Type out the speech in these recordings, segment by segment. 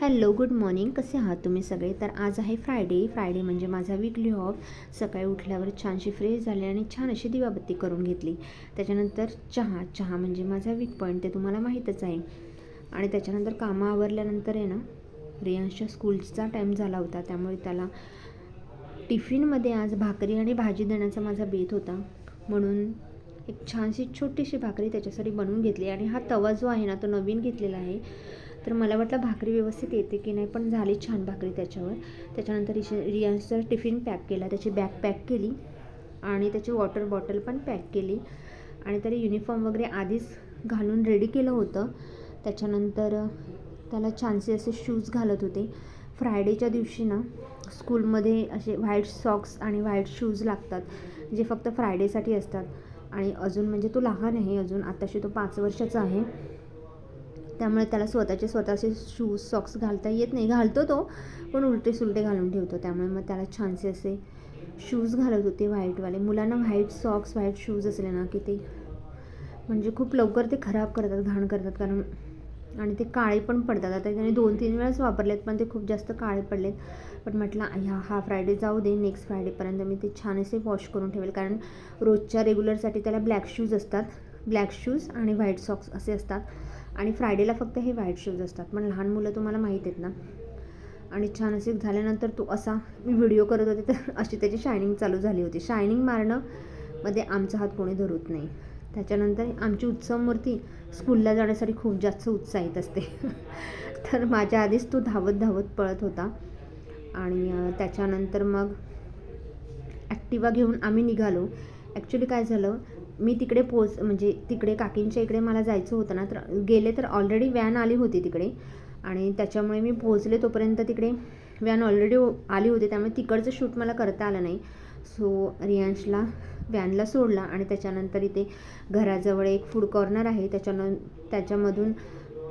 Hello good morning. कसे आहात तुम्ही सगळे? तर आज आहे फ्रायडे. फ्रायडे म्हणजे माझा वीकली ऑफ सकाळी उठल्यावर छानशी फ्रेश झाले आणि छान अशी दिवाबत्ती करून घेतली. त्याच्यानंतर चहा. चहा म्हणजे माझा वीक पॉईंट ते तुम्हाला माहीतच आहे. आणि त्याच्यानंतर कामं आवरल्यानंतर आहे ना रियांशच्या स्कूलचा टाईम झाला होता. त्यामुळे त्याला टिफिनमध्ये आज भाकरी आणि भाजी देण्याचा माझा बेत होता. म्हणून एक छानशी छोटीशी भाकरी त्याच्यासाठी बनवून घेतली. आणि हा तवा जो आहे ना तो नवीन घेतलेला आहे. तर मला वाटलं भाकरी व्यवस्थित येते की नाही पण झाली छान भाकरी त्याच्यावर. त्याच्यानंतर रिश रियांचा टिफिन पॅक केला. त्याची बॅग पॅक केली आणि त्याची वॉटर बॉटल पण पॅक केली. आणि तरी युनिफॉर्म वगैरे आधीच घालून रेडी केलं होतं. त्याच्यानंतर त्याला छानसे असे शूज घालत होते. फ्रायडेच्या दिवशी ना स्कूलमध्ये असे व्हाईट सॉक्स आणि व्हाईट शूज लागतात जे फक्त फ्रायडेसाठी असतात. आणि अजून म्हणजे तो लहान आहे अजून आत्ताशी तो पाच वर्षाचा आहे. त्यामुळे त्याला स्वतःचे स्वतःचे शूज सॉक्स घालता येत नाही. घालतो तो पण उलटे सुलटे घालून ठेवतो. त्यामुळे मग त्याला छानसे असे शूज घालत होते व्हाईटवाले मुलांना व्हाईट सॉक्स व्हाईट शूज असले ना की ते म्हणजे खूप लवकर ते खराब करतात घाण करतात. कारण आणि ते काळे पण पडतात. आता त्याने दोन तीन वेळाच वापरलेत पण ते खूप जास्त काळे पडलेत. पण म्हटलं ह्या हा फ्रायडे जाऊ दे नेक्स्ट फ्रायडेपर्यंत मी ते छान असे वॉश करून ठेवेल. कारण रोजच्या रेग्युलरसाठी त्याला ब्लॅक शूज असतात. ब्लॅक शूज आणि व्हाईट सॉक्स असे असतात. आणि फ्रायडेला फक्त हे व्हाईट शूज असतात. पण लहान मुलं तुम्हाला माहीत आहेत ना? आणि छान असे झाल्यानंतर तो असा मी व्हिडिओ करत होते तर अशी त्याची शायनिंग चालू झाली होती. शायनिंग मारणं मध्ये आमचा हात कोणी धरत नाही. त्याच्यानंतर आमची उत्सव मूर्ती स्कूलला जाण्यासाठी खूप जास्त उत्साहित असते. तर माझ्या आधीच तो धावत धावत पळत होता. आणि त्याच्यानंतर मग ॲक्टिवा घेऊन आम्ही निघालो. ॲक्च्युली काय झालं? मी तिकडे पोच म्हणजे तिकडे काकींच्या इकडे मला जायचं होतं ना तर गेले तर ऑलरेडी व्हॅन आली होती तिकडे. आणि त्याच्यामुळे मी पोचले तोपर्यंत तिकडे व्हॅन ऑलरेडी आली होती. त्यामुळे तिकडचं शूट मला करता आलं नाही. सो रियांशला व्हॅनला सोडला आणि त्याच्यानंतर इथे घराजवळ एक फूड कॉर्नर आहे. त्याच्यानं त्याच्यामधून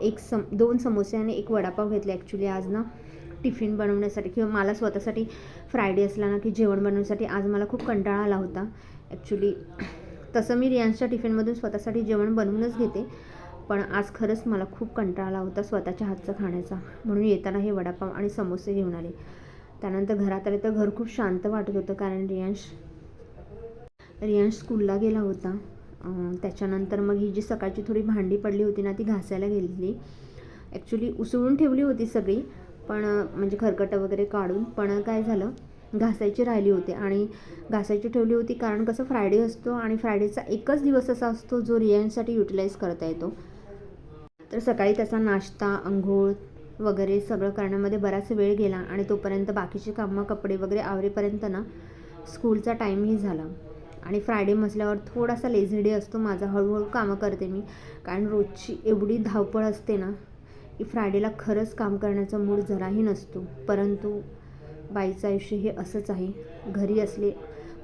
एक सम दोन समोसे आणि एक वडापाव घेतले. ॲक्च्युली आज ना टिफिन बनवण्यासाठी किंवा मला स्वतःसाठी फ्रायडे असला ना की जेवण बनवण्यासाठी आज मला खूप कंटाळा आला होता. ॲक्च्युली तसं मी रियांशच्या टिफिनमधून स्वतःसाठी जेवण बनवूनच घेते. पण आज खरंच मला खूप कंटाळा आला होता स्वतःच्या हातचं खाण्याचा. म्हणून येताना हे वडापाव आणि समोसे घेऊन आले. त्यानंतर घरात आले तर घर खूप शांत वाटत होतं कारण रियांश रियांश स्कूलला गेला होता. त्याच्यानंतर मग ही जी सकाळची थोडी भांडी पडली होती ना ती घासायला गेलेली. ॲक्च्युली उसळून ठेवली होती सगळी. पण म्हणजे खरकटं वगैरे काढून. पण काय झालं घासायची राहिली होती आणि घासायची ठेवली होती कारण कसं फ्रायडे असतो आणि फ्रायडेचा एकच दिवस असा असतो जो रियांसाठी युटिलाइज करता येतो. तर सकाळी त्याचा नाश्ता अंघोळ वगैरे सगळं करण्यामध्ये बराच वेळ गेला आणि तोपर्यंत बाकीचे कामं कपडे वगैरे आवरेपर्यंत ना स्कूलचा टाईमही झाला. आणि फ्रायडे म्हटल्यावर थोडासा लेझी डे असतो. माझा हळूहळू कामं करते मी. कारण रोजची एवढी धावपळ असते ना की फ्रायडेला खरंच काम करण्याचा मूड जराही नसतो. परंतु बाईचं आयुष्य हे असंच आहे. घरी असले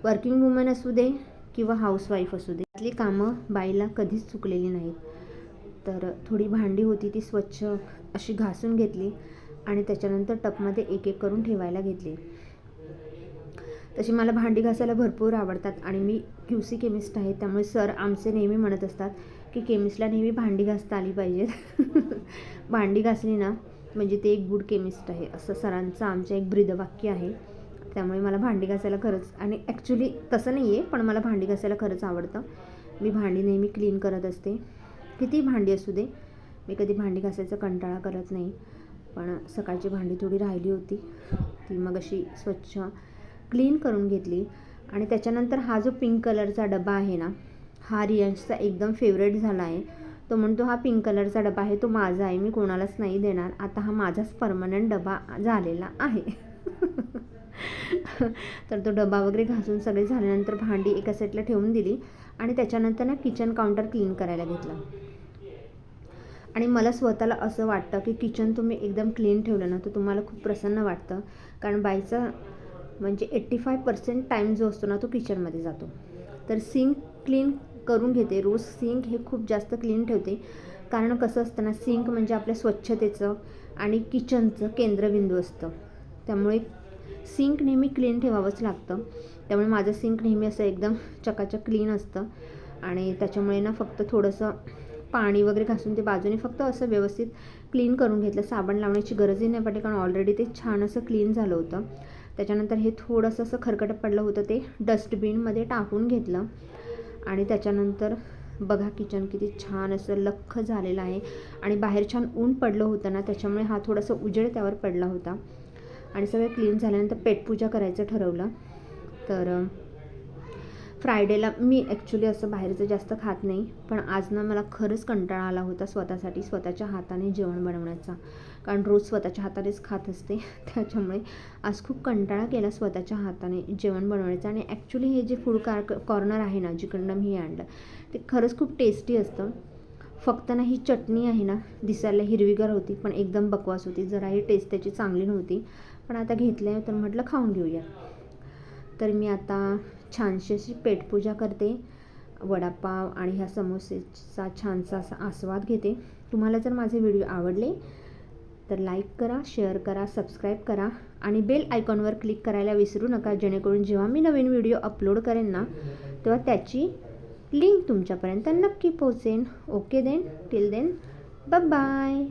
वर्किंग वुमन असू दे किंवा हाऊसवाईफ असू दे त्यातली कामं बाईला कधीच चुकलेली नाहीत. तर थोडी भांडी होती ती स्वच्छ अशी घासून घेतली आणि त्याच्यानंतर टपमध्ये एक एक करून ठेवायला घेतली. तशी मला भांडी घासायला भरपूर आवडतात आणि मी क्यू सी केमिस्ट आहे त्यामुळे सर आमचे नेहमी म्हणत असतात की केमिस्टला नेहमी भांडी घासता आली पाहिजेत. भांडी घासली ना म्हणजे ते एक गुड केमिस्ट आहे असं सरांचं आमच्या एक ब्रीदवाक्य आहे. त्यामुळे मला भांडी घासायला खरंच आणि ॲक्च्युली तसं नाही आहे पण मला भांडी घासायला खरंच आवडतं. मी भांडी नेहमी क्लीन करत असते. किती भांडी असू दे मी कधी भांडी घासायचा कंटाळा करत नाही. पण सकाळची भांडी थोडी राहिली होती ती मग अशी स्वच्छ क्लीन करून घेतली. आणि त्याच्यानंतर हा जो पिंक कलरचा डबा आहे ना हा रियांशचा एकदम फेवरेट झाला आहे. तो म्हणतो हा पिंक कलरचा डबा आहे तो माझा आहे मी कोणालाच नाही देणार. आता हा माझाच परमनंट डबा झालेला आहे. तर तो डबा वगैरे घासून सगळे झाल्यानंतर भांडी एका सेटला ठेवून दिली आणि त्याच्यानंतर ना किचन काउंटर क्लीन करायला घेतला. आणि मला स्वतःला असं वाटतं की किचन तुम्ही एकदम क्लीन ठेवलं ना तर तुम्हाला खूप प्रसन्न वाटतं. कारण बाईचा म्हणजे एट्टी फाय पर्सेंट टाईम जो असतो ना तो किचनमध्ये जातो. तर सिंक क्लीन करून घेते. रोज सिंक हे खूप जास्त क्लीन ठेवते. कारण कसं असतं ना सिंक म्हणजे आपल्या स्वच्छतेचं आणि किचनचं केंद्रबिंदू असतं. त्यामुळे सिंक नेहमी क्लीन ठेवावंच लागतं. त्यामुळे माझं सिंक नेहमी असं एकदम चकाचक क्लीन असतं. आणि त्याच्यामुळे ना फक्त थोडंसं पाणी वगैरे घासून ते बाजूने फक्त असं व्यवस्थित क्लीन करून घेतलं. साबण लावण्याची गरजही नाही पडली कारण ऑलरेडी ते छान असं क्लीन झालं होतं. त्याच्यानंतर हे थोडंसं असं खरकट पडलं होतं ते डस्टबिनमध्ये टाकून घेतलं. आणि त्याच्यानंतर बघा किचन किती छान असं लख्ख झालेलं आहे. आणि बाहेर छान ऊन पडलं होतं ना त्याच्यामुळे हा थोडासा उजेड त्यावर पडला होता. आणि सगळं क्लीन झाल्यानंतर पेटपूजा करायचं ठरवलं. तर फ्रायडेला मी ॲक्च्युली असं बाहेरचं जास्त खात नाही. पण आज ना मला खरंच कंटाळा आला होता स्वतःसाठी स्वतःच्या हाताने जेवण बनवण्याचा. कारण रोज स्वतःच्या हातानेच खात असते. त्याच्यामुळे आज खूप कंटाळा केला स्वतःच्या हाताने जेवण बनवण्याचा आणि ॲक्च्युली हे जे फूड कार कॉर्नर आहे ना जिकडनं मी हे आणलं ते खरंच खूप टेस्टी असतं. फक्त ना ही चटणी आहे ना दिसायला हिरवीगार होती पण एकदम बकवास होती. जराही टेस्ट त्याची चांगली नव्हती. पण आता घेतलं तर म्हटलं खाऊन घेऊया. तर मी आता छानशी अशी पेटपूजा करते. वडापाव आणि ह्या समोसेचा छानसा असा आस्वाद घेते. तुम्हाला जर माझे व्हिडिओ आवडले तर लाईक करा शेअर करा सबस्क्राईब करा आणि बेल आयकॉनवर क्लिक करायला विसरू नका. जेणेकरून जेव्हा मी नवीन व्हिडिओ अपलोड करेन ना तेव्हा त्याची लिंक तुमच्यापर्यंत नक्की पोहोचेन okay then till then bye.